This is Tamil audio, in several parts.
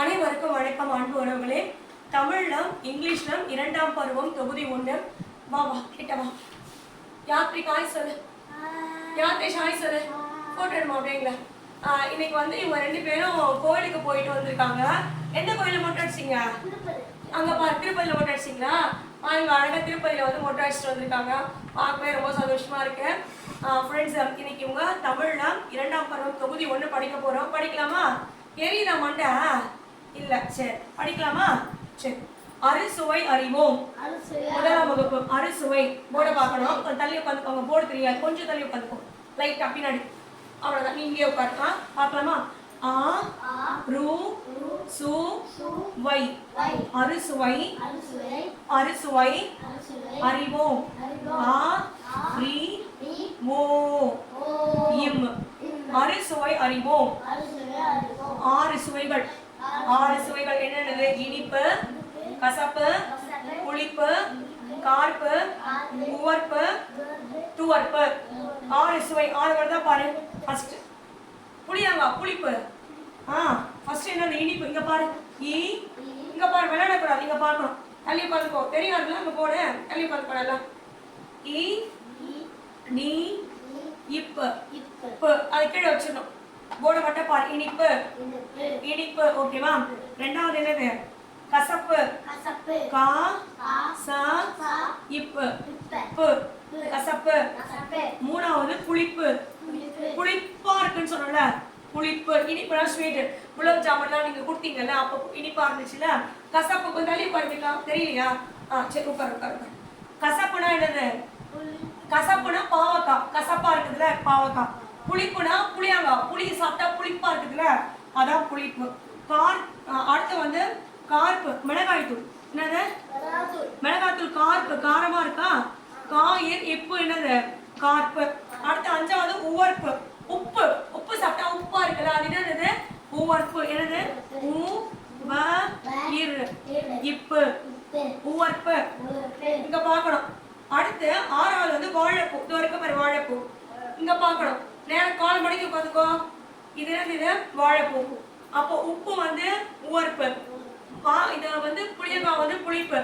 அனைவருக்கும் வணக்கம் அன்பு உறவுகளே. தமிழ்லம் இங்கிலீஷ்லம் இரண்டாம் பருவம் தொகுதி ஒன்று. வா வா கிட்ட வா. யாத்ரிக் ஹாய் சொல்லு யாத்ரிஷ் ஹாய் சொல்லு போட்டோ அப்படிங்களா இன்னைக்கு வந்து இவங்க ரெண்டு பேரும் கோயிலுக்கு போயிட்டு வந்திருக்காங்க. எந்த கோயிலில் மொட்டை அடிச்சிங்க அங்கே பாரு திருப்பதியில் மொட்டை அடிச்சிங்களா அவங்க அழகாக திருப்பதியில் வந்து மொட்டை அடிச்சிட்டு வந்திருக்காங்க. பார்க்கவே ரொம்ப சந்தோஷமா இருக்கு. ஃப்ரெண்ட்ஸ் இன்னைக்கு இவங்க தமிழ்ல இரண்டாம் பருவம் தொகுதி ஒன்று படிக்க போகிறோம் படிக்கலாமா? எரியுதா மண்டை? இல்ல சரி. படிக்கலாமா? சரி. அறுசுவை அறிவோம். முதலாம் வகுப்பு. அறுசுவை போர்டை பார்க்கணும். கொஞ்சம் தள்ளி உட்காந்துக்கோங்க போர்டு தெரியாது. கொஞ்சம் தள்ளி உட்காந்துக்கோங்க லைட்டா பின்னாடி. அவ்வளவுதான். நீ இங்கே உட்காருக்கா பார்க்கலாமா? ஆ ரு சு வை. அறுசுவை அறுசுவை அறிவோம். ஆ ரி ஓ. இம். அறுசுவை அறிவோம். ஆறு சுவைகள். ஆறு சுவைகள் என்னென்னது? இனிப்பு கசப்பு புளிப்பு கார்ப்பு உவர்ப்பு துவர்ப்பு. ஆறு சுவை. ஆறு வருதா பாரு. ஃபர்ஸ்ட் புளியாங்க புளிப்பு. ஆ ஃபர்ஸ்ட் என்னது? இனிப்பு. இங்க பாரு. ஈ இங்க பாரு. விளையாடக்கூடாது இங்க பார்க்கணும் தள்ளி பார்த்துக்கோ தெரியாதுல அங்க போடு. தள்ளி பார்த்துக்கூடாது ஈ நீ இப்பு. இப்பு. அது கீழே வச்சிடணும். மட்டும் பாரு இனிப்பு. இனிப்பு ஓகேவா ரெண்டாவது என்னது? கசப்பு. கா சா இப்பு. இப்பு. கசப்பு. மூணாவது புளிப்பு. புளிப்பா. இருக்குன்னு சொன்னல புளிப்பு. இனிப்புனா ஸ்வீட் குலாப் ஜாமுன்லாம் நீங்க கொடுத்தீங்கல்ல அப்போ இனிப்பா இருந்துச்சுல கசப்பு கொஞ்சம் தள்ளி உட்காருங்களா தெரியலையா? ஆ சரி உட்காரு உட்காரு உட்காரு. கசப்புனா என்னது? கசப்புனா பாவக்காய். கசப்பா இருக்குதுல பாவக்காய். புளிப்புனா புளியாங்காய் புளி சாப்பிட்டா புளிப்பா இருக்குதுல அதான் புளிப்பு. கார் அடுத்து வந்து கார்ப்பு மிளகாய் தூள். என்னது? மிளகாய் தூள் கார்ப்பு காரமா இருக்கா? காயிர் இப்பு என்னது? கார்ப்பு. அடுத்து அஞ்சாவது உவர்ப்பு. உப்பு. உப்பு சாப்பிட்டா உப்பா இருக்குல்ல? அது என்னது? உவர்ப்பு. என்னது? உ வ இர் இப்பு. உவர்ப்பு. இங்க பார்க்கணும். அடுத்து ஆறாவது வந்து வாழைப்பூ. இது வரைக்கும் பாரு வாழைப்பூ. இங்க பார்க்கணும். நேரம் கால் மணிக்கு உட்காந்துக்கோ. இது இது வாழைப்பூ. அப்போ உப்பு வந்து உவர்ப்பு. பா இது வந்து புளியங்காய் வந்து புளிப்பு.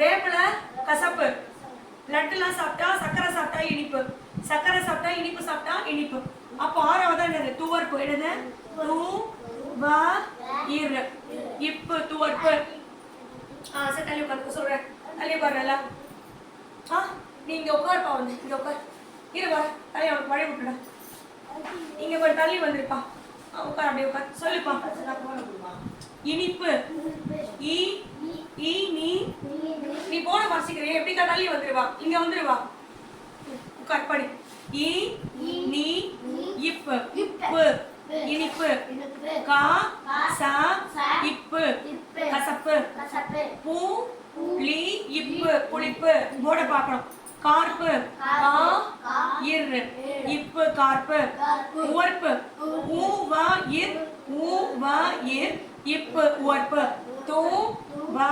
வேப்பிலை கசப்பு. லட்டுலாம் சாப்பிட்டா சக்கரை சாப்பிட்டா இனிப்பு. சக்கரை சாப்பிட்டா இனிப்பு சாப்பிட்டா இனிப்பு. அப்போ ஆறாவது என்னது? துவர்ப்பு. என்னது? தூ வ இர். இப்பு துவர்ப்பு. ஆ சரி தள்ளி உட்காந்து சொல்றேன். தள்ளி உட்காருல ஆ நீ இங்கே உட்காருப்பா வந்து. இங்கே உட்கார். இரு வர தள்ளி அவனுக்கு வழி விட்டுடா. இங்க கொஞ்சம் தள்ளி வந்திருப்பா. உட்கார் அப்படியே உட்கார். சொல்லுப்பா. இனிப்பு. ஈ ஈ நீ நீ போன வாசிக்கிறேன் எப்படிக்கா தள்ளி வந்துருவா? இங்க வந்துருவா. உட்கார் படி. ஈ நீ இப்பு. இப்பு. இனிப்பு. கா சா இப்பு. கசப்பு. பூ லி இப்பு. புளிப்பு. போட பார்க்கணும். கார்ப்பு. கா இர். இப்பு கார்ப்பு. உவர்ப்பு. ஊ வ இர். ஊ வ இர். இப்பு உவர்ப்பு. தூ வ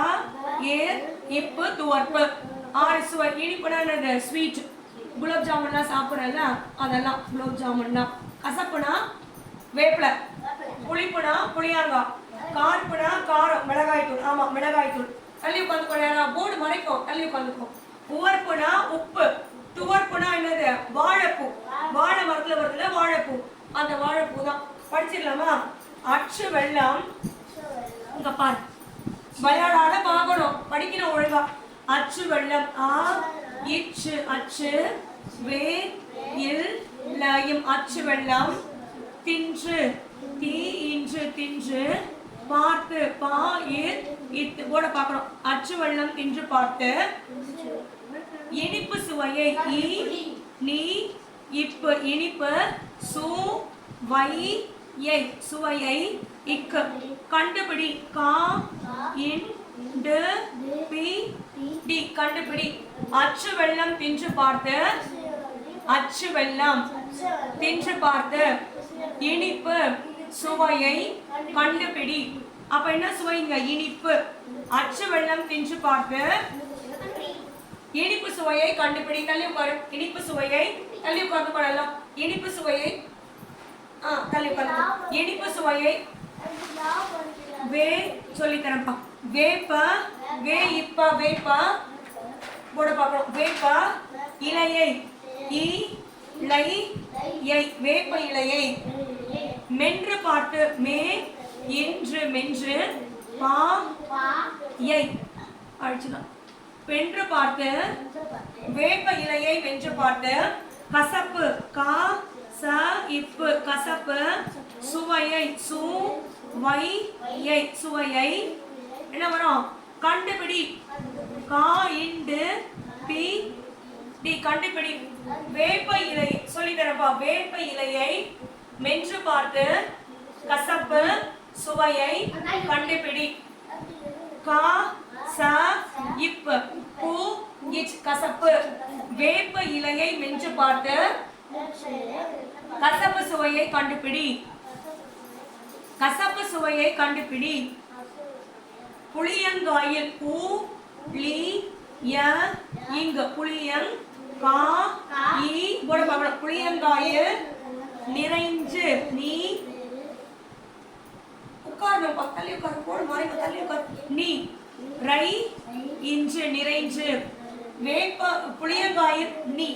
இர். இப்பு துவர்ப்பு. ஆறு சுவை இனிப்புனா ஸ்வீட் குலாப் ஜாமுன்லாம் சாப்பிட்றல அதெல்லாம் குலாப் ஜாமுன்லாம் கசப்புனா வேப்பிலை. புளிப்புனா புளியாங்காய். கார்ப்புனா காரம். மிளகாய் தூள் ஆமா மிளகாய் தூள் தள்ளி உட்காந்துக்கோ போர்டு மறைக்கும் தள்ளி உட்காந்துக்கோ. உவர்ப்புனா உப்பு. துவர்ப்புனா என்னது? வாழைப்பூ. வாழை மரத்துல வருதுல வாழைப்பூ. அந்த வாழைப்பூ தான். படிச்சிடலாமா? அச்சு வெள்ளம். இங்க பாரு. விளையாடாத பார்க்கணும். படிக்கணும் ஒழுங்கா. அச்சு வெள்ளம். ஆ இச்சு அச்சு வே இல் லயம். அச்சு வெள்ளம். தின்று. தீ இன்று தின்று. பார்த்து பா இர் இத்து. கூட பார்க்கணும். அச்சு வெள்ளம் தின்று பார்த்து. இனிப்பு சுவையை ஈ நீ இப்பு இனிப்பு சு வை யை சுவையை இக்கு. கண்டுபிடி. கா இன் டு பி டி. கண்டுபிடி. அச்சு வெள்ளம் தின்று பார்த்து. அச்சு வெள்ளம் தின்று பார்த்து. இனிப்பு சுவையை கண்டுபிடி. அப்ப என்ன சுவைங்க? இனிப்பு. அச்சு வெள்ளம் தின்று பார்த்து. இனிப்பு சுவையை கண்டுபிடி தள்ளி உட்காரு. இனிப்பு சுவையை தள்ளி உட்கார்ந்து கொள்ளலாம். இனிப்பு சுவையை ஆ தள்ளி உட்கார்ந்து இனிப்பு சுவையை வே சொல்லித்தரேன்ப்பா. வேப்ப வே இப்ப வேப்ப போட பார்க்கணும். வேப்ப இலையை இ லை யை வேப்ப இலையை மென்று பாட்டு மே என்று மென்று பா யை அழிச்சுதான். வென்று பார்த்து வேப்ப இலையை வென்று பார்த்து கசப்பு கா ச இப்பு கசப்பு சுவையை சு வை யை சுவையை. என்ன வரும்? கண்டுபிடி. கா இண்டு பி. டி கண்டுபிடி. வேப்ப இலை சொல்லி தரப்பா. வேப்ப இலையை மென்று பார்த்து கசப்பு சுவையை கண்டுபிடி. கா ச இப்பு பூ இச் கசப்பு. வேப்ப இலையை மென்று பார்த்து கசப்பு சுவையை கண்டுபிடி. கசப்பு சுவையை கண்டுபிடி. புளியங்காயில் பூ லி ய இங்க. புளியங் கா இ போட பார்க்கணும் புளியங்காயில் நிறைஞ்சு நீ. உட்காரணும் பா, தள்ளி உட்காரு. போடு மாதிரி போ, தள்ளி உட்காரு. நீ. ரை இன்று நிறைஞ்சு. வேப்ப புளியங்காயில் நீ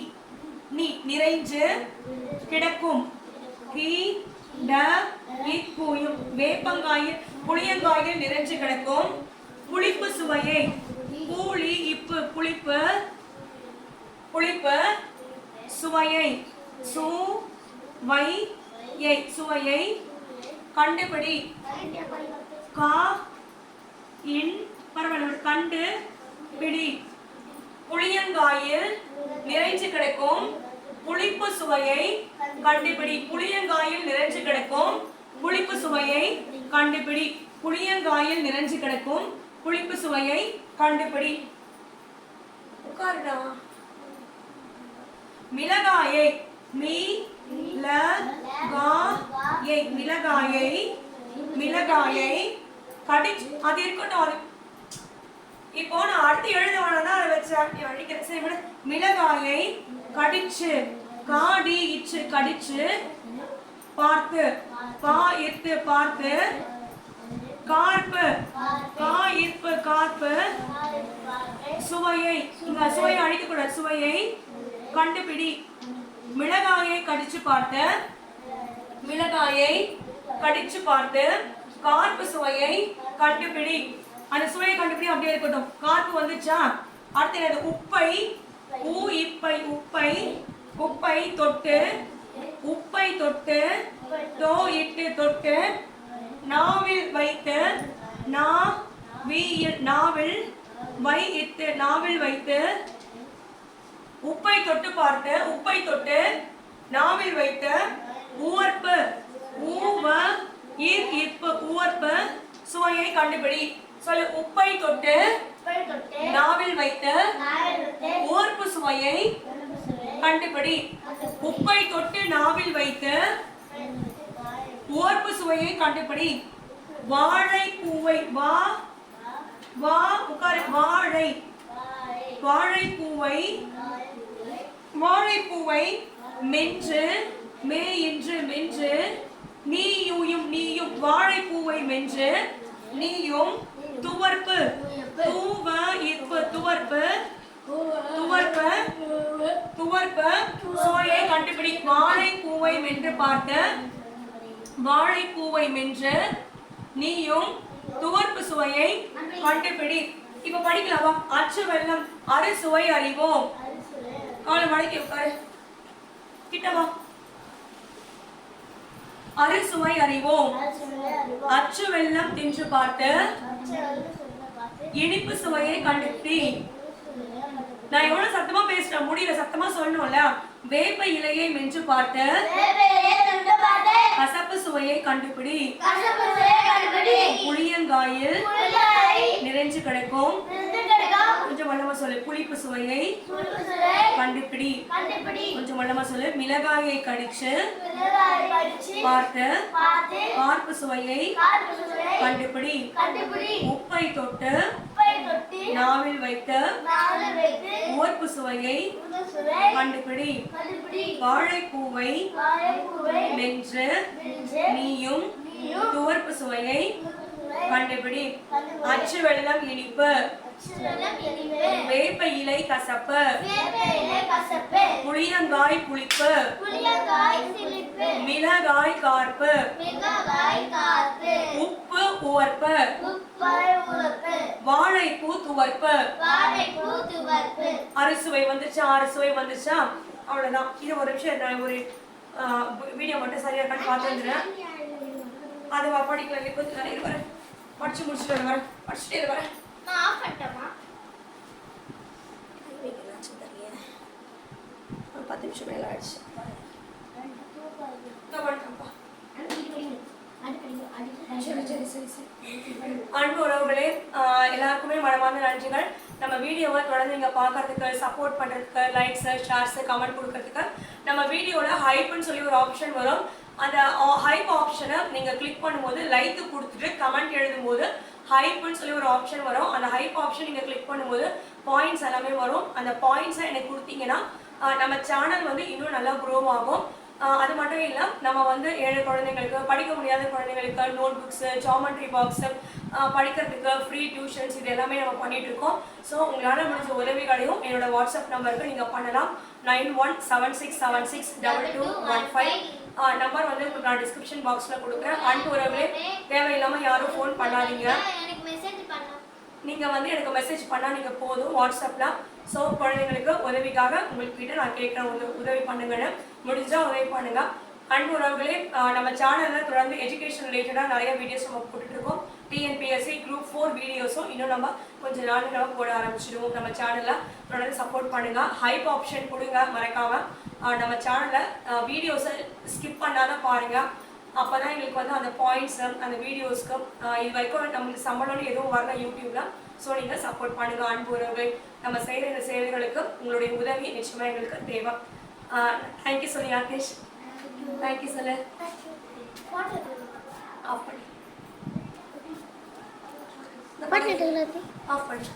நீ நிறைஞ்சு கிடக்கும். கி ட இப்பூயும் வேப்பங்காயில் புளியங்காயில் நிறைஞ்சு கிடக்கும். புளிப்பு சுவையை. பூளி இப்பு புளிப்பு புளிப்பு சுவையை. சு வை யை சுவையை கண்டுபிடி. கா இன் பரவாயில்ல கண்டு பிடி. புளியங்காயில் நிறைஞ்சு கிடைக்கும் புளிப்பு சுவையை கண்டுபிடி. புளியங்காயில் நிறைஞ்சு கிடக்கும் புளிப்பு சுவையை கண்டுபிடி. புளியங்காயில் நிறைஞ்சு கிடக்கும் புளிப்பு சுவையை கண்டுபிடி. உட்காருடா. மிளகாயை மீ ல மிளகாயை மிளகாயை கடிச்சு அது இருக்கட்டும் அது இப்போ நான் அடுத்து எழுத வேணா அதை வச்சேன் அழிக்கிறேன் சரி மிளகாயை கடிச்சு காடி இச்சு கடிச்சு பார்த்து. பா இத்து பார்த்து. கார்ப்பு கா இப்பு கார்ப்பு சுவையை. இங்க சுவையை அழிக்க சுவையை கண்டுபிடி. மிளகாயை கடிச்சு பார்த்து. மிளகாயை கடிச்சு பார்த்து. கார்ப்பு சுவையை கண்டுபிடி. அந்த சுவையை கண்டுபிடி அப்படியே இருக்கட்டும். கார்ப்பு வந்துச்சா? அடுத்து என்னது? உப்பை ஊ இப்பை உப்பை உப்பை தொட்டு உப்பை தொட்டு தோ இட்டு தொட்டு நாவில் வைத்து நா வி நாவில் வை இட்டு நாவில் வைத்து உப்பை தொட்டு பார்த்து உப்பை தொட்டு நாவில் வைத்து ஊவர்ப்பு ஊவ ஈர் ஈர்ப்பு ஊவர்ப்பு சுவையை கண்டுபிடி. சொல்லு உப்பை தொட்டு நாவில் வைத்து ஊர்ப்பு சுவையை கண்டுபிடி. உப்பை தொட்டு நாவில் வைத்து ஓர்ப்பு சுவையை கண்டுபிடி. வாழை பூவை வா வா உட்காரு வாழை. வாழைப்பூவை வாழைப்பூவை மென்று மே என்று மென்று நீயும் நீயும் வாழைப்பூவை மென்று நீயும் துவர்ப்பு. தூவ இப்பு துவர்ப்பு. துவர்ப்பு. துவர்ப்பு. சுவையை கண்டுபிடி. வாழைப்பூவை மென்று பார்த்து வாழைப்பூவை மென்று நீயும் துவர்ப்பு சுவையை கண்டுபிடி. இப்ப படிக்கலாமா? அச்சு வெள்ளம். அறு சுவை அறிவோம். காலை மடக்கி உட்காரு. கிட்ட வா அறு சுவை அறிவோம். அச்சு வெள்ளம் தின்று பார்த்து இனிப்பு சுவையை கண்டுபிடி நான் எவ்வளவு சத்தமா பேசுறேன்? முடியல சத்தமா சொல்லணும்ல. வேப்ப இலையை மென்று பார்த்து கசப்பு சுவையை கண்டுபிடி. புளியங்காயில் நிறைஞ்சு கிடக்கும். கொஞ்சம் வல்லமா சொல்லு. புளிப்பு சுவையை கண்டுபிடி. கொஞ்சம் வல்லமா சொல்லு. மிளகாயை கடிச்சு பார்த்து பார்ப்பு சுவையை கண்டுபிடி. உப்பை தொட்டு நாவில் வைத்த ஓர்ப்பு சுவையை கண்டுபிடி. வாழைப்பூவை மென்று நீயும் துவர்ப்பு சுவையை கண்டுபிடி. அச்சு வெள்ளம் இனிப்பு. வேப்ப இலை கசப்பு. புளியங்காய் புளிப்பு. மிளகாய் கார்ப்பு. உப்பு உவர்ப்பு. வாழைப்பூ துவர்ப்பு. அறுசுவை வந்துச்சா? அறுசுவை வந்துச்சா? அவ்வளவுதான். இது ஒரு நிமிஷம் நான் ஒரு வீடியோ மட்டும் சரியா இருக்கான்னு பார்த்துருந்துறேன். அதை படிக்கல கொஞ்சம் நேரம் வரேன் படிச்சு முடிச்சுட்டு வரேன் படிச்சுட்டே வரேன் ஒரு பத்து நிமிஷம் மேல ஆயிடுச்சு. அன்பு உறவுகளே எல்லாருக்குமே மனமார்ந்த நன்றிகள். நம்ம வீடியோவை தொடர்ந்து நீங்க பார்க்கறதுக்கு சப்போர்ட் பண்றதுக்கு லைக்ஸ் ஷேர்ஸ் கமெண்ட் கொடுக்கறதுக்கு நம்ம வீடியோல ஹைப்னு சொல்லி ஒரு ஆப்ஷன் வரும். அந்த ஹைப் ஆப்ஷனை நீங்கள் கிளிக் பண்ணும்போது லைக் கொடுத்துட்டு கமெண்ட் எழுதும்போது ஹைப்னு சொல்லி ஒரு ஆப்ஷன் வரும். அந்த ஹைப் ஆப்ஷன் நீங்கள் கிளிக் பண்ணும்போது பாயிண்ட்ஸ் எல்லாமே வரும். அந்த பாயிண்ட்ஸை எனக்கு கொடுத்தீங்கன்னா நம்ம சேனல் வந்து இன்னும் நல்லா க்ரோ ஆகும். அது மட்டும் இல்லை நம்ம வந்து ஏழை குழந்தைங்களுக்கு படிக்க முடியாத குழந்தைங்களுக்கு நோட் புக்ஸு ஜாமெட்ரி பாக்ஸு படிக்கிறதுக்கு ஃப்ரீ டியூஷன்ஸ் இது எல்லாமே நம்ம பண்ணிகிட்ருக்கோம் இருக்கோம். ஸோ உங்களால் முடிஞ்ச உதவிகளையும் என்னோட வாட்ஸ்அப் நம்பருக்கு நீங்கள் பண்ணலாம். Nine one seven six seven six double two one five number வந்து உங்களுக்கு நான் டிஸ்கிரிப்ஷன் பாக்ஸில் கொடுக்குறேன். அன்பு உறவுகளே தேவையில்லாமல் யாரும் ஃபோன் பண்ணாதீங்க. எனக்கு மெசேஜ் பண்ண. நீங்க வந்து எனக்கு மெசேஜ் பண்ணா நீங்க போதும் வாட்ஸ்அப்ல. ஸோ குழந்தைங்களுக்கு உதவிக்காக உங்களுக்கு கிட்ட நான் கேட்குறேன் உதவி உதவி பண்ணுங்கன்னு. முடிஞ்சா உதவி பண்ணுங்க. அன்பு உறவுகளே நம்ம சேனல்ல தொடர்ந்து எஜுகேஷன் ரிலேட்டடாக நிறைய வீடியோஸ் நம்ம போட்டுட்டு இருக்கோம். டிஎன்பிஎஸ்சி குரூப் ஃபோர் வீடியோஸும் இன்னும் நம்ம கொஞ்ச நாள் நம்ம போட ஆரம்பிச்சிடுவோம். நம்ம சேனல்ல தொடர்ந்து சப்போர்ட் பண்ணுங்க. ஹைப் ஆப்ஷன் கொடுங்க மறக்காம. ஆஹ் நம்ம சேனல்ல வீடியோஸை ஸ்கிப் பண்ணாத பாருங்க. அப்பதான் எங்களுக்கு வந்து அந்த பாயிண்ட்ஸ் அந்த வீடியோஸ்க்கு இது வரைக்கும் நம்மளுக்கு சம்பளம்னு எதுவும் வரல யூடியூப்ல ஸோ நீங்கள் சப்போர்ட் பண்ணுங்க அன்பு உறவுகள் நம்ம செய்கிற இந்த சேவைகளுக்கு உங்களுடைய உதவி நிச்சயமா எங்களுக்கு தேவை. தேங்க்யூ சொல்லி யாகேஷ் தேங்க்யூ சொல்லு ஆஃப் பண்ணி பாட்டு ஆஃப் பண்ணி